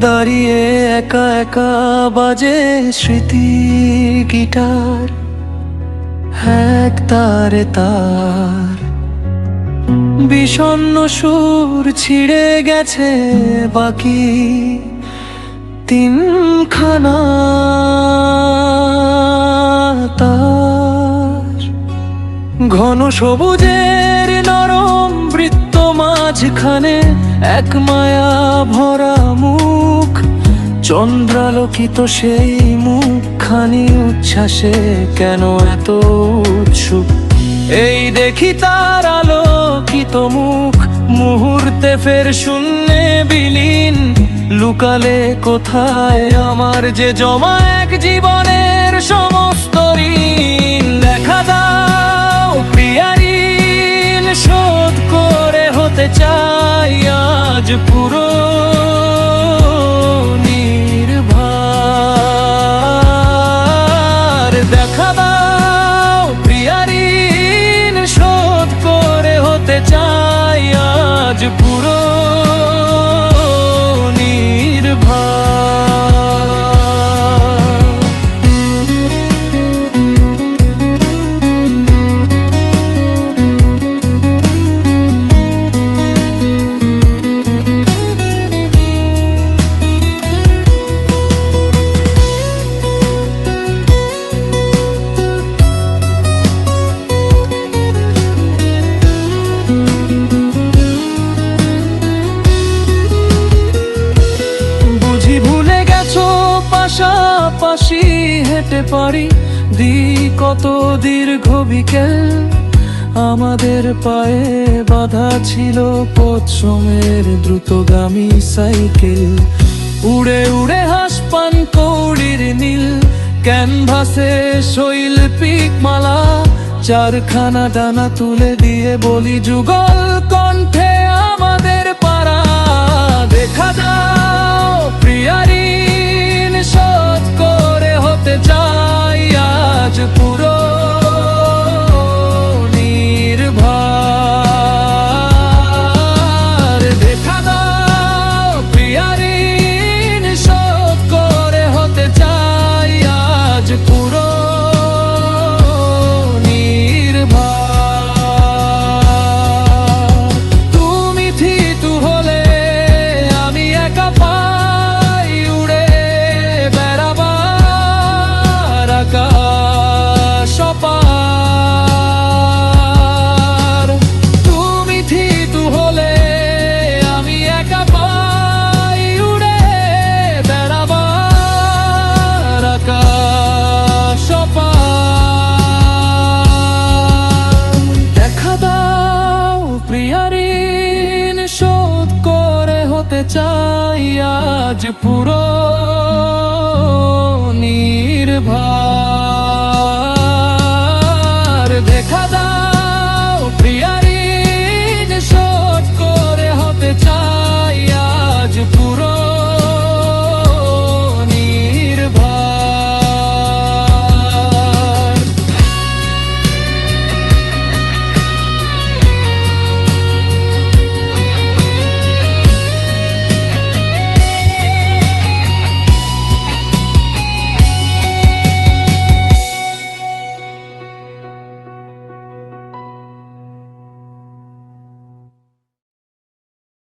দাঁড়িয়ে একা একা বাজে স্মৃতি, গিটার, এক তারে তার। বিষণ্ণ সুর ছিঁড়ে গেছে বাকি তিনখানা তার। ঘন বৃত্ত মাঝখানে এক মায়া ভরা মুখ, চন্দ্রালোকিত সেই মুখখানি উচ্ছ্বাসে কেন এত উৎসুক? এই দেখি তার আলোকিত মুখ, মুহূর্তে ফের শূন্যে বিলীন, লুকালে কোথায় আমার যে জমা এক জীবনের সমস্ত ঋণ? আজ পুরো পাশাপাশি হেঁটে পারি দি কত দীর্ঘ বিকেল। আমাদের পায়ে বাধা ছিল পশ্চিমের দ্রুতগামী সাইকেল। উড়ে উড়ে হাসপান কৌড়ির নীল, ক্যানভাসে শৈল্পিক মালা, চারখানা ডানা তুলে দিয়ে বলি, যুগল কণ্ঠে আমাদের পাড়া, দেখা দাও প্রিয়ারিন আজ পুরো নির্ভর